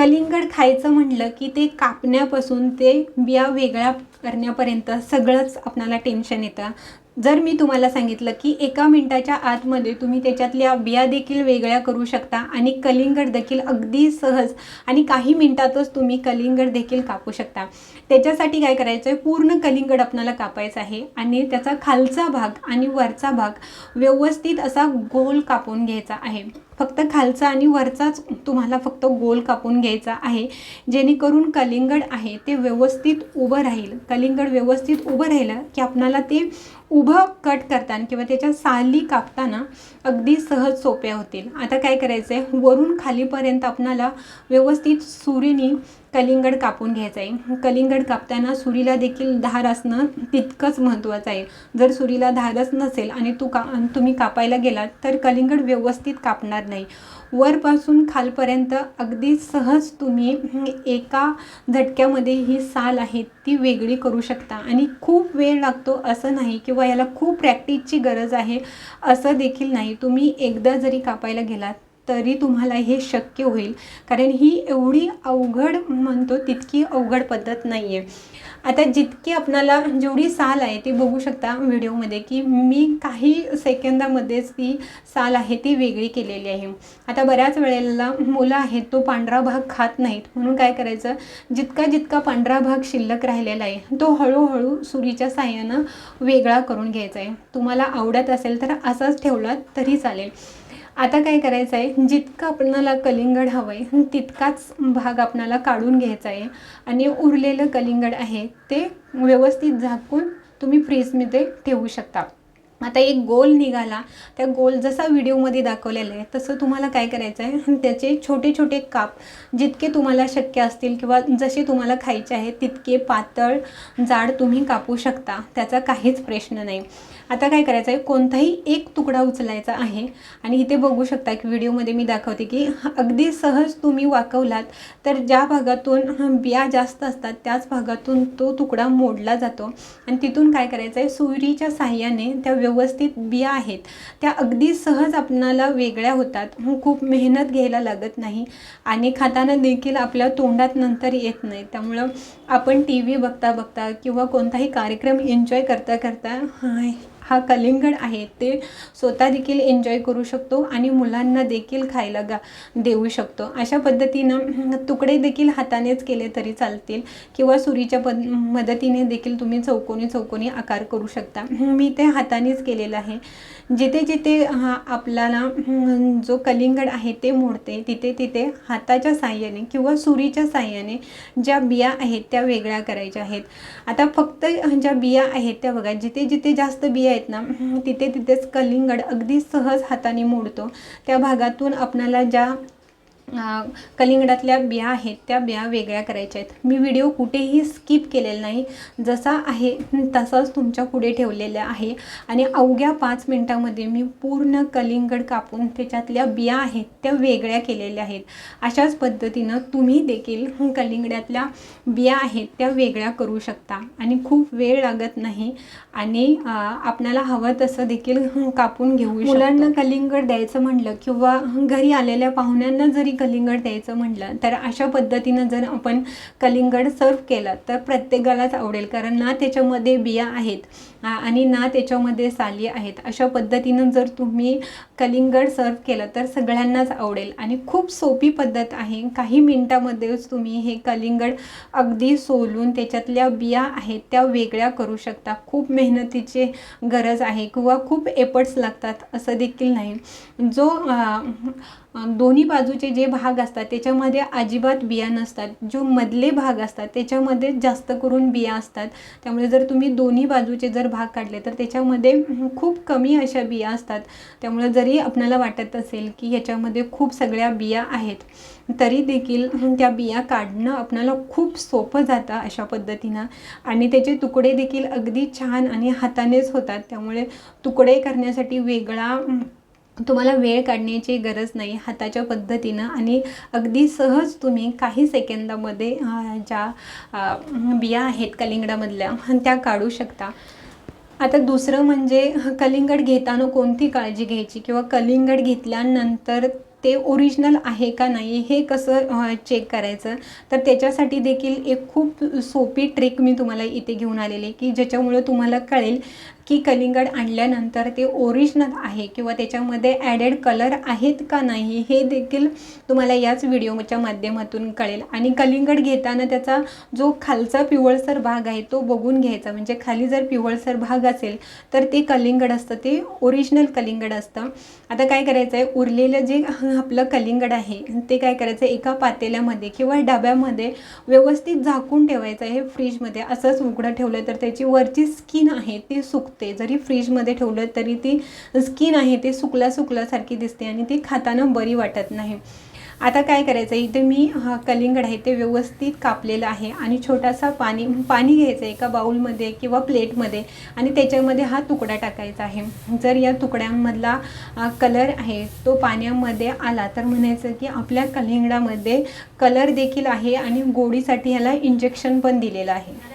कलिंगड खायचं म्हटलं की ते कापण्यापासून ते बिया वेगळ्या करण्यापर्यंत सगळंच आपणाला टेन्शन येतं. जर मी तुम्हाला सांगितलं की एका मिनटाच्या आतमध्ये तुम्ही त्याच्यातल्या बिया देखील वेगळ्या करू शकता आणि कलिंगड देखील अगदी सहज आणि काही मिनटातच तुम्ही कलिंगड देखील कापू शकता. त्याच्यासाठी काय करायचं आहे पूर्ण कलिंगड आपणाला कापायचं आहे आणि त्याचा खालचा भाग आणि वरचा भाग व्यवस्थित असा गोल कापून घ्यायचा आहे. फक्त खालचा आणि वरचाच तुम्हाला फक्त गोल कापून घ्यायचा आहे. जेणेकरून कलिंगड आहे ते व्यवस्थित उभं राहील. कलिंगड व्यवस्थित उभं राहिलं की आपणाला ते उभं कट करताना किंवा त्याच्या साली कापताना अगदी सहज सोप्या होतील. आता काय करायचं आहे वरून खालीपर्यंत आपणाला व्यवस्थित सुरीने कलिंगड कापून घ्यायचं आहे. कलिंगड कापताना सुरीला देखील धार असणं तितकंच महत्त्वाचं आहे. जर सुरीला धारच नसेल आणि तू का तुम्ही कापायला गेलात तर कलिंगड व्यवस्थित कापणार नाही. वरपासून खालपर्यंत अगदी सहज तुम्ही एका झटक्यामध्ये ही साल आहे ती वेगळी करू शकता. आणि खूप वेळ लागतो असं नाही किंवा याला खूप प्रॅक्टिसची गरज आहे असं देखील नाही. तुम्ही एकदा जरी कापायला गेलात तरी तुम्हाला हे शक्य होईल. कारण ही एवढी अवघड म्हणतो तितकी अवघड पद्धत नाही आहे आता जितकी आपणाला जेवढी साल आहे ती बघू शकता व्हिडिओमध्ये की मी काही सेकंदामध्येच ती साल आहे ती वेगळी केलेली आहे. आता बऱ्याच वेळेला मुलं आहेत तो पांढरा भाग खात नाहीत. म्हणून काय करायचं? जितका जितका पांढरा भाग शिल्लक राहिलेला आहे तो हळूहळू सुरीच्या साह्यानं वेगळा करून घ्यायचा आहे. तुम्हाला आवडत असेल तर असाच ठेवला तरी चालेल. आता काय करायचं आहे? जितकं आपणाला कलिंगड हवं आहे तितकाच भाग आपणाला काढून घ्यायचा आहे. आणि उरलेलं कलिंगड आहे ते व्यवस्थित झाकून तुम्ही फ्रीजमध्ये ठेवू शकता. आता एक गोल निघाला. त्या गोल जसा व्हिडिओमध्ये दाखवलेला आहे तसं तुम्हाला काय करायचं आहे? त्याचे छोटे छोटे काप जितके तुम्हाला शक्य असतील किंवा जसे तुम्हाला खायचे आहेत तितके पातळ जाड तुम्ही कापू शकता. त्याचा काहीच प्रश्न नाही. आता काय करायचं आहे कोणताही एक तुकडा उचलायचा आहे आणि इथे बघू शकता की व्हिडिओमध्ये मी दाखवते की अगदी सहज तुम्ही वाकवलात तर ज्या भागातून बिया जास्त असतात त्याच भागातून तो तुकडा मोडला जातो. आणि तिथून काय करायचं आहे सुरीच्या साह्याने त्या व्यवस्थित बिया आहेत. त्या अगदी सहज आपणाला वेगळ्या होतात. खूप मेहनत घ्यायला लागत नाही आणि खाताना देखील आपल्या तोंडात नंतर येत नाही. त्यामुळं आपण टी व्ही बघता बघता किंवा कोणताही कार्यक्रम एन्जॉय करता करता हा कलिंगड आहे ते स्वतः देखील एन्जॉय करू शकतो आणि मुलांना देखील खायला गा देऊ शकतो. अशा पद्धतीनं तुकडे देखील हातानेच केले तरी चालतील किंवा सुरीच्या पद मदतीने देखील तुम्ही चौकोनी चौकोनी आकार करू शकता. मी ते हातानेच केलेलं आहे. जिथे जिथे हा आपल्याला जो कलिंगड आहे ते मोडते तिथे तिथे हाताच्या साह्याने किंवा सुरीच्या साह्याने ज्या बिया आहेत त्या वेगळ्या करायच्या आहेत. आता फक्त ज्या बिया आहेत त्या बघा जिथे जिथे जास्त बिया आहेत ना तिथे तिथेच कलिंगड अगदी सहज हाताने मोडतो. त्या भागातून आपणाला ज्या कलिंगडातल्या बिया आहेत त्या बिया वेगळ्या करायच्या आहेत. मी व्हिडिओ कुठेही स्किप केलेला नाही. जसा आहे तसाच तुमच्यापुढे ठेवलेला आहे. आणि अवघ्या पाच मिनटामध्ये मी पूर्ण कलिंगड कापून त्याच्यातल्या बिया आहेत त्या वेगळ्या केलेल्या आहेत. अशाच पद्धतीनं तुम्ही देखील कलिंगडातल्या बिया आहेत त्या वेगळ्या करू शकता. आणि खूप वेळ लागत नाही. आणि आपल्याला हवं तसं देखील कापून घेऊ मुलांना कलिंगड द्यायचं म्हटलं किंवा घरी आलेल्या पाहुण्यांना जरी कलिंगड द्यायचं म्हटलं तर अशा पद्धतीनं जर आपण कलिंगड सर्व केलं तर प्रत्येकालाच आवडेल. कारण ना त्याच्यामध्ये बिया आहेत आणि ना त्याच्यामध्ये साली आहेत. अशा पद्धतीनं जर तुम्ही कलिंगड सर्व केलं तर सगळ्यांनाच आवडेल. आणि खूप सोपी पद्धत आहे. काही मिनटामध्येच तुम्ही हे कलिंगड अगदी सोलून त्याच्यातल्या बिया आहेत त्या वेगळ्या करू शकता. खूप मेहनतीची गरज आहे किंवा खूप एफर्ट्स लागतात असं देखील नाही. जो दोन्ही बाजूचे जे भाग असतात त्याच्यामध्ये अजिबात बिया नसतात. जो मधले भाग असतात त्याच्यामध्ये जास्त करून बिया असतात. त्यामुळे जर तुम्ही दोन्ही बाजूचे जर भाग काढले तर त्याच्यामध्ये खूप कमी अशा बिया असतात. त्यामुळे जरी आपल्याला वाटत असेल की ह्याच्यामध्ये खूप सगळ्या बिया आहेत तरी देखील त्या बिया काढणं आपल्याला खूप सोपं जातं अशा पद्धतीनं. आणि त्याचे तुकडे देखील अगदी छान आणि हातानेच होतात. त्यामुळे तुकडे करण्यासाठी वेगळा तुम्हाला वेळ काढण्याची गरज नाही हाताच्या पद्धतीनं आणि अगदी सहज तुम्ही काही सेकंदामध्ये ज्या बिया आहेत कलिंगडामधल्या त्या काढू शकता. आता दुसरं म्हणजे कलिंगड घेताना कोणती काळजी घ्यायची किंवा कलिंगड घेतल्यानंतर ते ओरिजिनल आहे का नाही हे कसं चेक करायचं? तर त्याच्यासाठी देखील एक खूप सोपी ट्रिक मी तुम्हाला इथे घेऊन आलेली आहे की ज्याच्यामुळं तुम्हाला कळेल की कलिंगड आणल्यानंतर ते ओरिजिनल आहे किंवा त्याच्यामध्ये ॲडेड कलर आहेत का नाही हे देखील तुम्हाला याच व्हिडिओच्या माध्यमातून कळेल. आणि कलिंगड घेताना त्याचा जो खालचा पिवळसर भाग आहे तो बघून घ्यायचा. म्हणजे खाली जर पिवळसर भाग असेल तर ते कलिंगड असतं ते ओरिजिनल कलिंगड असतं. आता काय करायचं आहे उरलेलं जे आपलं कलिंगड आहे ते काय करायचं आहे एका पातेल्यामध्ये किंवा डब्यामध्ये व्यवस्थित झाकून ठेवायचं आहे फ्रीजमध्ये. असंच उघडं ठेवलं तर त्याची वरची स्किन आहे ती सुकते जरी फ्रीजमध्ये ठेवलं तरी ती स्किन आहे ते सुकल्या सुकल्यासारखी दिसते आणि ती खाताना बरी वाटत नाही. आता काय करायचं? आहे इथे मी हा कलिंगड आहे ते व्यवस्थित कापलेलं आहे आणि छोटासा पाणी पाणी घ्यायचं आहे एका बाऊलमध्ये किंवा प्लेटमध्ये आणि त्याच्यामध्ये हा तुकडा टाकायचा आहे. जर या तुकड्यांमधला कलर आहे तो पाण्यामध्ये आला तर म्हणायचं की आपल्या कलिंगडामध्ये कलर देखील आहे आणि गोडीसाठी ह्याला इंजेक्शन पण दिलेलं आहे.